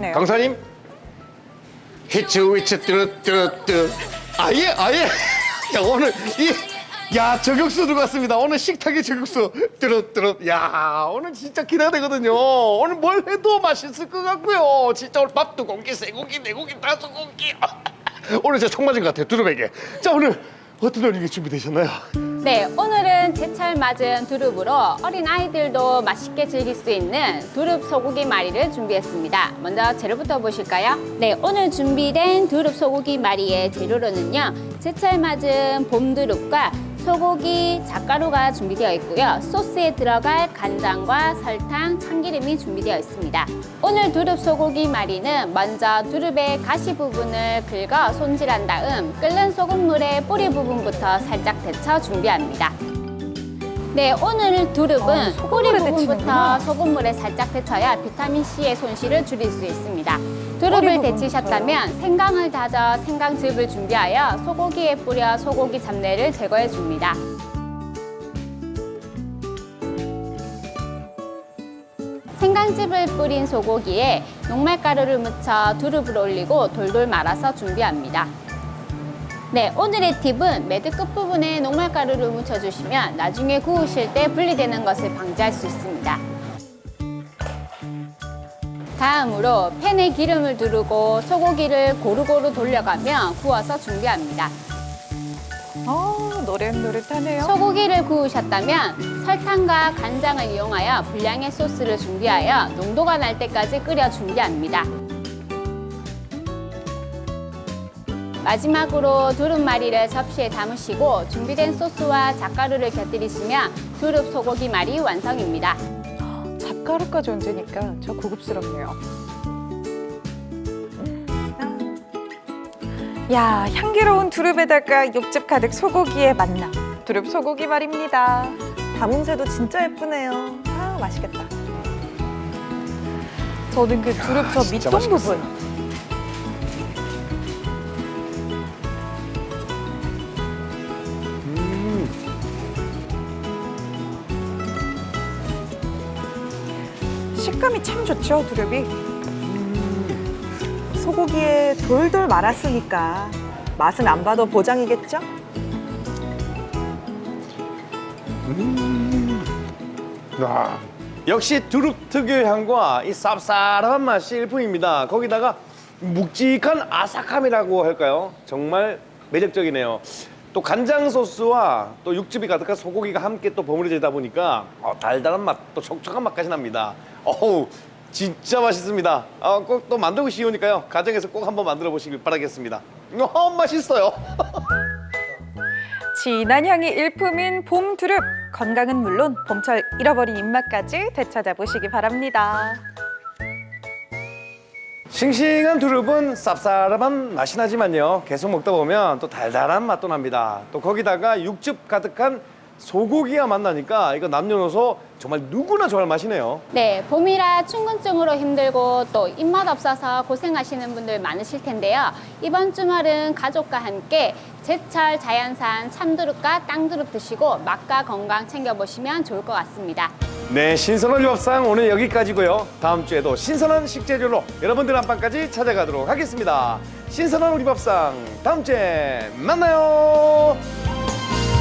예쁘네요. 강사님? 히츠 위츠 뚜루뚜루뚜. 아예 아예. 야 오늘 이야 저격수 들어갔습니다. 오늘 식탁에 저격수. 뚜루뚜루. 야 오늘 진짜 기대되거든요. 오늘 뭘 해도 맛있을 것 같고요. 진짜 오늘 밥도 공기 쇠고기 내고기 다섯 고기. 오늘 진짜 총 맞은 것 같아요 두루베개 자 오늘 어떤 요리 준비되셨나요? 네, 오늘은 제철 맞은 두릅으로 어린 아이들도 맛있게 즐길 수 있는 두릅 소고기 마리를 준비했습니다. 먼저 재료부터 보실까요? 네, 오늘 준비된 두릅 소고기 마리의 재료로는요. 제철 맞은 봄 두릅과 소고기, 잣가루가 준비되어 있고요. 소스에 들어갈 간장과 설탕, 참기름이 준비되어 있습니다. 오늘 두릅 소고기 마리는 먼저 두릅의 가시 부분을 긁어 손질한 다음 끓는 소금물에 뿌리 부분부터 살짝 데쳐 준비합니다. 네, 오늘 두릅은 어, 소금물에 뿌리 부분부터 데치는구나. 소금물에 살짝 데쳐야 비타민 C의 손실을 줄일 수 있습니다. 두릅을? 데치셨다면 생강을 다져 생강즙을 준비하여 소고기에 뿌려 소고기 잡내를 제거해 줍니다. 생강즙을 뿌린 소고기에 녹말가루를 묻혀 두릅을 올리고 돌돌 말아서 준비합니다. 네, 오늘의 팁은 매드 끝부분에 녹말가루를 묻혀주시면 나중에 구우실 때 분리되는 것을 방지할 수 있습니다. 다음으로 팬에 기름을 두르고 소고기를 고루고루 돌려가며 구워서 준비합니다. 아, 노릇노릇하네요. 소고기를 구우셨다면 설탕과 간장을 이용하여 분량의 소스를 준비하여 농도가 날 때까지 끓여 준비합니다. 마지막으로 두릅마리를 접시에 담으시고 준비된 소스와 잣가루를 곁들이시면 두릅 소고기 말이 완성입니다. 잡가루까지 얹으니까 저 고급스럽네요. 야, 향기로운 두릅에다가 육즙 가득 소고기의 만남. 두릅 소고기 말입니다. 담음새도 진짜 예쁘네요. 아 맛있겠다. 저는 그 두릅 저 밑동 맛있겠어요. 부분. 식감이 참 좋죠, 두릅이. 소고기에 돌돌 말았으니까 맛은 안 봐도 보장이겠죠? 와, 역시 두릅 특유의 향과 이 쌉쌀한 맛이 일품입니다. 거기다가 묵직한 아삭함이라고 할까요? 정말 매력적이네요. 또 간장 소스와 또 육즙이 가득한 소고기가 함께 또 버무려지다 보니까 어, 달달한 맛, 또 촉촉한 맛까지 납니다. 어우, 진짜 맛있습니다. 어, 꼭또 만들고 쉬우니까요. 가정에서 꼭 한번 만들어 보시길 바라겠습니다. 어, 맛있어요. 진한 향이 일품인 봄 두릅. 건강은 물론 봄철 잃어버린 입맛까지 되찾아 보시기 바랍니다. 싱싱한 두릅은 쌉싸름한 맛이 나지만요. 계속 먹다 보면 또 달달한 맛도 납니다. 또 거기다가 육즙 가득한 소고기가 만나니까 이거 남녀노소 정말 누구나 좋아할 맛이네요. 네, 봄이라 충곤증으로 힘들고 또 입맛 없어서 고생하시는 분들 많으실 텐데요. 이번 주말은 가족과 함께 제철 자연산 참두릅과 땅두릅 드시고 맛과 건강 챙겨보시면 좋을 것 같습니다. 네, 신선한 밥상 오늘 여기까지고요. 다음 주에도 신선한 식재료로 여러분들 안방까지 찾아가도록 하겠습니다. 신선한 우리 밥상 다음 주에 만나요.